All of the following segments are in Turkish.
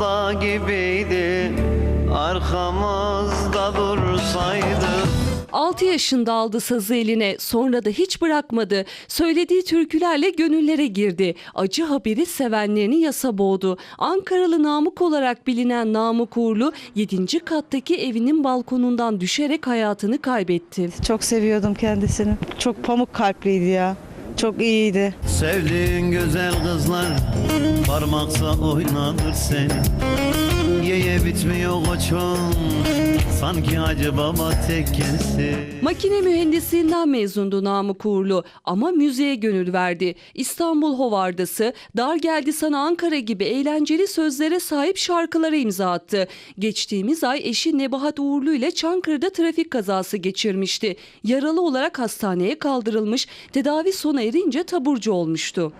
Dağ gibiydi arkamızda dursaydı 6 yaşında aldı sazı eline sonra da hiç bırakmadı. Söylediği türkülerle gönüllere girdi. Acı haberi sevenlerini yasa boğdu. Ankaralı Namık olarak bilinen Namık Uğurlu 7. kattaki evinin balkonundan düşerek hayatını kaybetti. Çok seviyordum kendisini. Çok pamuk kalpliydi ya. Çok iyiydi. Sevdiğin güzel kızlar parmaksa oynatır seni Ye ye bitmiyor koçum sanki Hacı Baba Makine mühendisliğinden mezundu Namık Uğurlu ama müziğe gönül verdi. İstanbul Hovardası, Dar Geldi Sana Ankara gibi eğlenceli sözlere sahip şarkılara imza attı. Geçtiğimiz ay eşi Nebahat Uğurlu ile Çankırı'da trafik kazası geçirmişti. Yaralı olarak hastaneye kaldırılmış, tedavi sona erince taburcu olmuştu.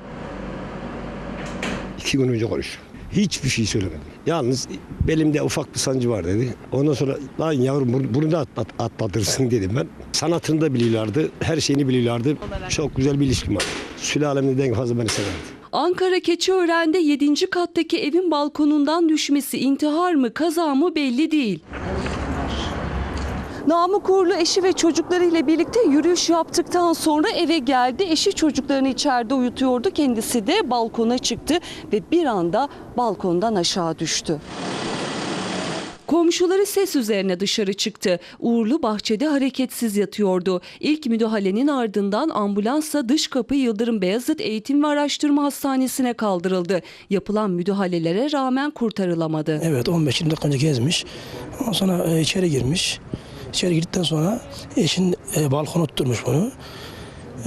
İki gün önce konuştum. Hiçbir şey söylemedim. Yalnız belimde ufak bir sancı var dedi. Ondan sonra lan yavrum bunu, da atlat, atlatırsın dedim ben. Sanatını da biliyorlardı, her şeyini biliyorlardı. Çok güzel bir ilişkim var. Sülalemde de en fazla beni severdi. Ankara Keçiören'de 7. kattaki evin balkonundan düşmesi intihar mı kaza mı belli değil. Namık Uğurlu eşi ve çocuklarıyla birlikte yürüyüş yaptıktan sonra eve geldi. Eşi çocuklarını içeride uyutuyordu. Kendisi de balkona çıktı ve bir anda balkondan aşağı düştü. Komşuları ses üzerine dışarı çıktı. Uğurlu bahçede hareketsiz yatıyordu. İlk müdahalenin ardından ambulansla dış kapı Yıldırım Beyazıt Eğitim ve Araştırma Hastanesi'ne kaldırıldı. Yapılan müdahalelere rağmen kurtarılamadı. Evet 15-20 dakika önce gezmiş. Ondan sonra e, içeri girmiş. İçeri girdikten sonra eşin e, balkona tutturmuş bunu.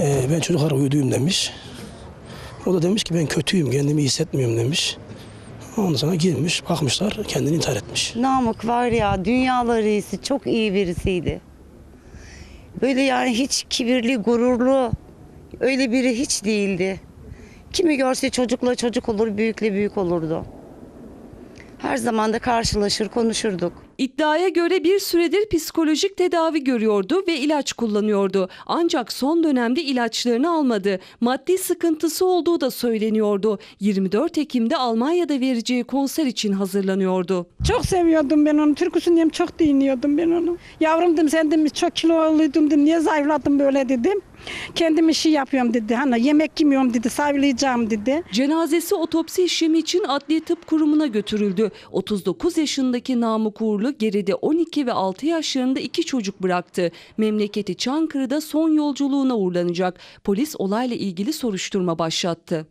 E, ben çocuklar uyuduyum demiş. O da demiş ki ben kötüyüm kendimi hissetmiyorum demiş. Ondan sonra girmiş bakmışlar kendini intihar etmiş. Namık var ya dünyalar iyisi çok iyi birisiydi. Böyle yani hiç kibirli, gururlu öyle biri hiç değildi. Kimi görse çocukla çocuk olur, büyükle büyük olurdu. Her zaman da karşılaşır, konuşurduk. İddiaya göre bir süredir psikolojik tedavi görüyordu ve ilaç kullanıyordu. Ancak son dönemde ilaçlarını almadı. Maddi sıkıntısı olduğu da söyleniyordu. 24 Ekim'de Almanya'da vereceği konser için hazırlanıyordu. Çok seviyordum ben onu. Türküsünü hem çok dinliyordum ben onu. Yavrum dedim sen dedim çok kiloluydum dedim. Niye zayıfladın böyle dedim. Kendim işi yapıyorum dedi. Hani yemek yemiyorum dedi. Zayıflayacağım dedi. Cenazesi otopsi işlemi için Adli Tıp Kurumu'na götürüldü. 39 yaşındaki Namık Uğurlu geride 12 ve 6 yaşlarında iki çocuk bıraktı. Memleketi Çankırı'da son yolculuğuna uğurlanacak. Polis olayla ilgili soruşturma başlattı.